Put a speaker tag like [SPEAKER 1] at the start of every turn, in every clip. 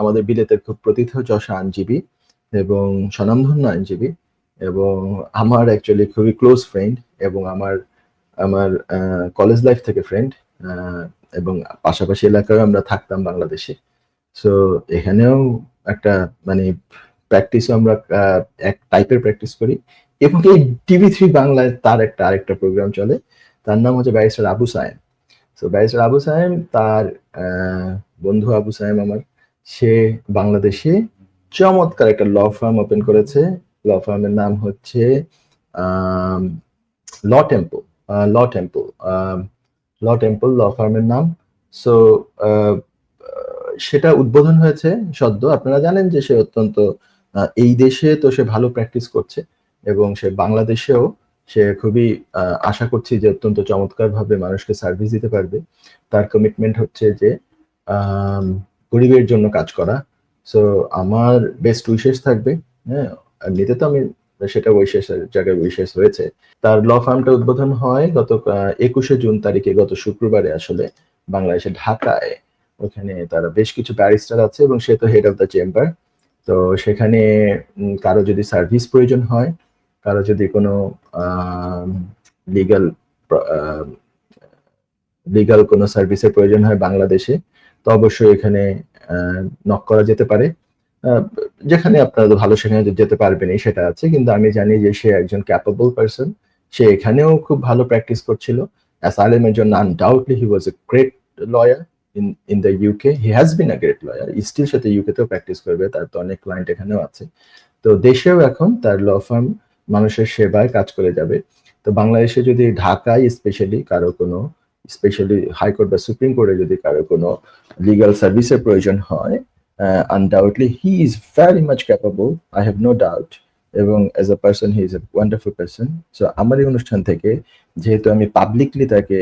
[SPEAKER 1] আমাদের বিলেতের খুব প্রথিতযশা আইনজীবী এবং স্বনামধন্য আইনজীবী এবং আমার অ্যাকচুয়ালি খুবই ক্লোজ ফ্রেন্ড এবং আমার আমার কলেজ লাইফ থেকে ফ্রেন্ড এবং পাশাপাশি এলাকায় আমরা থাকতাম বাংলাদেশে। সো এখানেও একটা মানে প্র্যাকটিসও আমরা এক টাইপের প্র্যাকটিস করি এবং এই টিভি থ্রি বাংলায় তার একটা আরেকটা প্রোগ্রাম চলে। তার নাম হচ্ছে ব্যারিস্টার আবু সায়েম। তো ব্যারিস্টার আবু সায়েম তার বন্ধু আবু সায়েম আমার। সে বাংলাদেশে। চমৎকার একটা ল ফার্ম ওপেন করেছে। ল ফার্মের নাম হচ্ছে law tempo law tempo law temple law ফার্মের নাম। সো সেটা উদ্বোধন হয়েছে সদ্য। আপনারা জানেন যে সে অত্যন্ত এই দেশে তো সে ভালো প্র্যাকটিস করছে এবং সে বাংলাদেশেও সে খুবই আশা করছি যে অত্যন্ত চমৎকার ভাবে মানুষকে সার্ভিস দিতে পারবে। তার কমিটমেন্ট হচ্ছে যে গরিবের জন্য কাজ করা। সো আমার বেস্ট উইশেস থাকবে। হ্যাঁ এমনিতে তো আমি সেটা উইশেস জায়গায় উইশেস হয়েছে তার ল ফার্মটা উদ্বোধন হয় গত একুশে জুন তারিখে, গত শুক্রবারে আসলে বাংলাদেশে, ঢাকায়। ওখানে তারা বেশ কিছু ব্যারিস্টার আছে এবং সে তো হেড অফ দ্য চেম্বার তো সেখানে কারও যদি সার্ভিস প্রয়োজন হয়, কারও যদি কোনো লিগাল লিগাল কোনো সার্ভিসের প্রয়োজন হয় বাংলাদেশে তো অবশ্যই এখানে নক করা যেতে পারে। যেখানে আপনারা ভালো সেখানে যেতে পারবেনই, সেটা আছে। কিন্তু আমি জানি যে সে একজন ক্যাপেবল পারসন সে এখানেও খুব ভালো প্র্যাকটিস করছিল। অ্যাসাইলেমের জন্য undoubtedly he was a great lawyer in in the UK he has been a great lawyer still সাথে ইউকে তেও প্র্যাকটিস করবে। তার তো অনেক ক্লায়েন্ট এখানেও আছে। তো দেশেও এখন তার ল ফার্ম মানুষের সেবায় কাজ করে যাবে। তো বাংলাদেশে যদি ঢাকায় স্পেশালি কারও কোনো স্পেশালি হাইকোর্ট বা সুপ্রিম কোর্টে যদি কারও কোনো লিগাল সার্ভিসের প্রয়োজন হয় undoubtedly he is very much capable I have no doubt এবং as a person he is a wonderful person so আমার এই অনুষ্ঠান থেকে যেহেতু আমি পাবলিকলি তাকে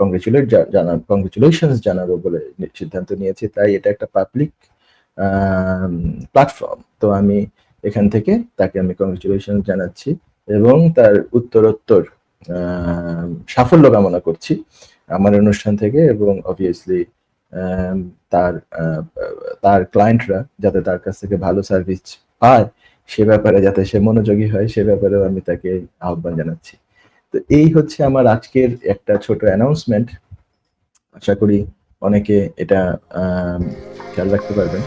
[SPEAKER 1] কংগ্রেচুলেট জানাব কংগ্রেচুলেশন জানাব বলে সিদ্ধান্ত নিয়েছি, তাই এটা একটা পাবলিক প্ল্যাটফর্ম তো আমি এখান থেকে তাকে আমি কংগ্রেচুলেশন জানাচ্ছি এবং তার উত্তরোত্তর সাফল্য কামনা করছি। আমার অনুষ্ঠান থেকে এবং অবভিয়াসলি তার আহ, তার ক্লায়েন্টরা যাতে তার কাছ থেকে ভালো সার্ভিস পায় সে ব্যাপারে যাতে সে মনোযোগী হয় সে ব্যাপারেও আমি তাকে আহ্বান জানাচ্ছি। তো এই হচ্ছে আমার আজকের একটা ছোট অ্যানাউন্সমেন্ট আশা করি অনেকে এটা খেয়াল রাখতে পারবেন।